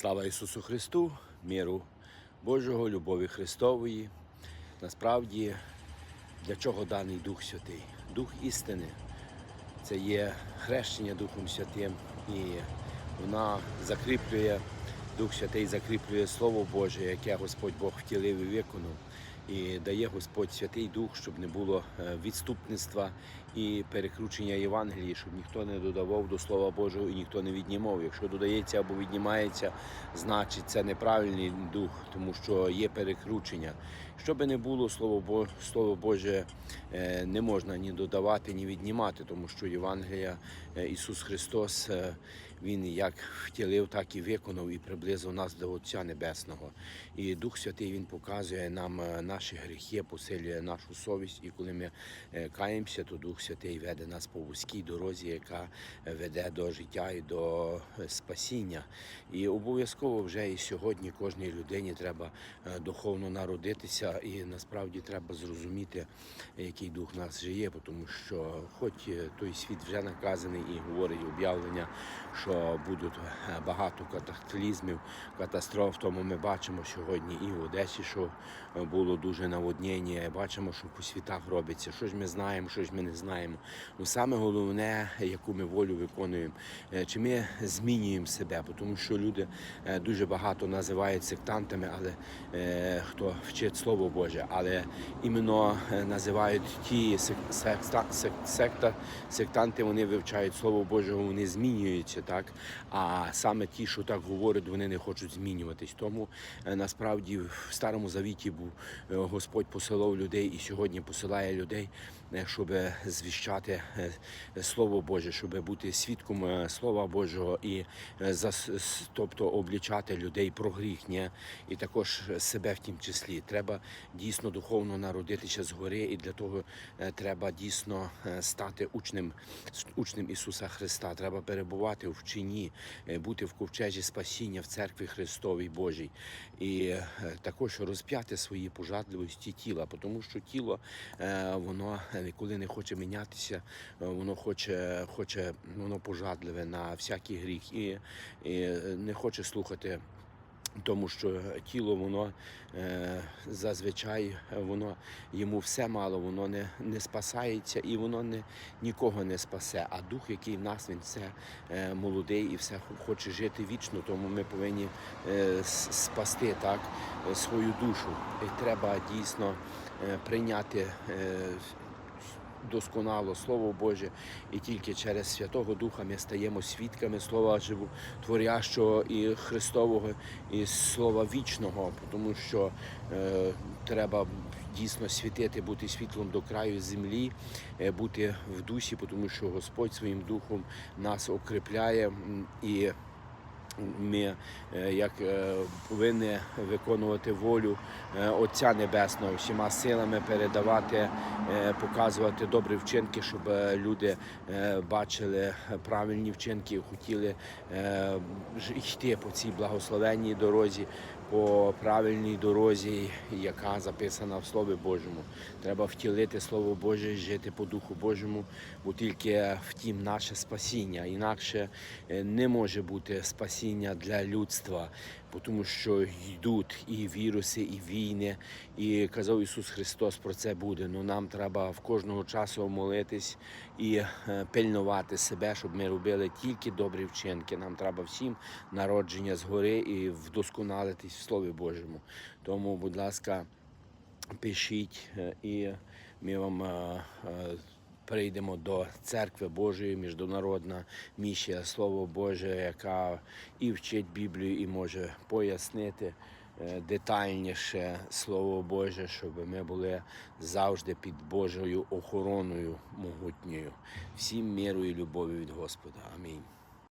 Слава Ісусу Христу, миру Божого, любові Христової. Насправді, для чого даний Дух Святий? Дух істини це є хрещення Духом Святим, і вона закріплює, Дух Святий закріплює Слово Боже, яке Господь Бог втілив і виконав. І дає Господь Святий Дух, щоб не було е, відступництва і перекручення Євангелії, щоб ніхто не додавав до Слова Божого і ніхто не віднімав. Якщо додається або віднімається, значить це неправильний дух, тому що є перекручення. Що би не було, Слово Слово Боже е, не можна ні додавати, ні віднімати, тому що Євангелія е, Ісус Христос е, Він як втілив, так і виконав і приблизив нас до Отця Небесного. І Дух Святий Він показує нам наші гріхи, посилює нашу совість. І коли ми каємося, то Дух Святий веде нас по вузькій дорозі, яка е, веде до життя і до е, спасіння. І обов'язково вже і сьогодні кожній людині треба е, духовно народитися, і насправді треба зрозуміти, який дух нас жиє, тому що, хоч той світ вже наказаний і говорить об'явлення, що будуть багато катаклізмів, катастроф, тому ми бачимо сьогодні і в Одесі, що було дуже наводнення. Бачимо, що по світах робиться. Що ж ми знаємо, що ж ми не знаємо. Ну саме головне, яку ми волю виконуємо, е, чи ми змінюємо себе, тому що люди е, дуже багато називають сектантами, але е, хто вчить Слово Боже, але іменно називають ті сек- секста, сек- секта, сектанти, вони вивчають Слово Боже, вони змінюються, так? А саме ті, що так говорять, вони не хочуть змінюватись. Тому насправді в Старому Завіті був Господь посилав людей і сьогодні посилає людей, щоб звіщати е, Слово Боже, щоб бути свідком е, Слова Божого і е, тобто облічати людей про гріх, ні? і також себе в тім числі. Треба дійсно духовно народитися згори, і для того треба дійсно стати учнем, учнем Ісуса Христа. Треба перебувати в вчині, бути в ковчежі спасіння в церкві Христовій Божій. І також розп'яти свої пожадливості тіла, тому що тіло воно е, коли не хоче мінятися, е, воно хоче, хоче воно пожадливе на всякий гріх і, і не хоче слухати. Тому що тіло воно е, зазвичай воно йому все мало, воно не, не спасається і воно не, нікого не спасе. А дух, який в нас, він все е, молодий і все хоче жити вічно, тому ми повинні е, спасти так, е, свою душу. І треба дійсно е, прийняти. Е, досконало Слово Боже, і тільки через Святого Духа ми стаємо свідками Слова Животворящого і Христового, і Слова вічного, тому що е, треба дійсно світити, бути світлом до краю землі, е, бути в дусі, тому що Господь своїм духом нас укріпляє і ми е, як е, повинні виконувати волю е, Отця Небесного, всіма силами передавати, показувати добрі вчинки, щоб люди бачили правильні вчинки хотіли йти по цій благословенній дорозі, по правильній дорозі, яка записана в Слові Божому. Треба втілити Слово Боже, жити по Духу Божому, бо тільки втім наше спасіння. Інакше не може бути спасіння для людства, тому що йдуть і віруси, і війни. І казав Ісус Христос про це буде. Ну нам треба в кожного часу молитись і е, пильнувати себе, щоб ми робили тільки добрі вчинки. Нам треба всім народження згори і вдосконалитись в Слові Божому. Тому, будь ласка, пишіть, е, і ми вам прийдемо до церкви Божої, міжнародна місія Слово Боже, яка і вчить Біблію, і може пояснити е, детальніше Слово Боже, щоб ми були завжди під Божою охороною могутньою. Всім міру і любові від Господа. Амінь.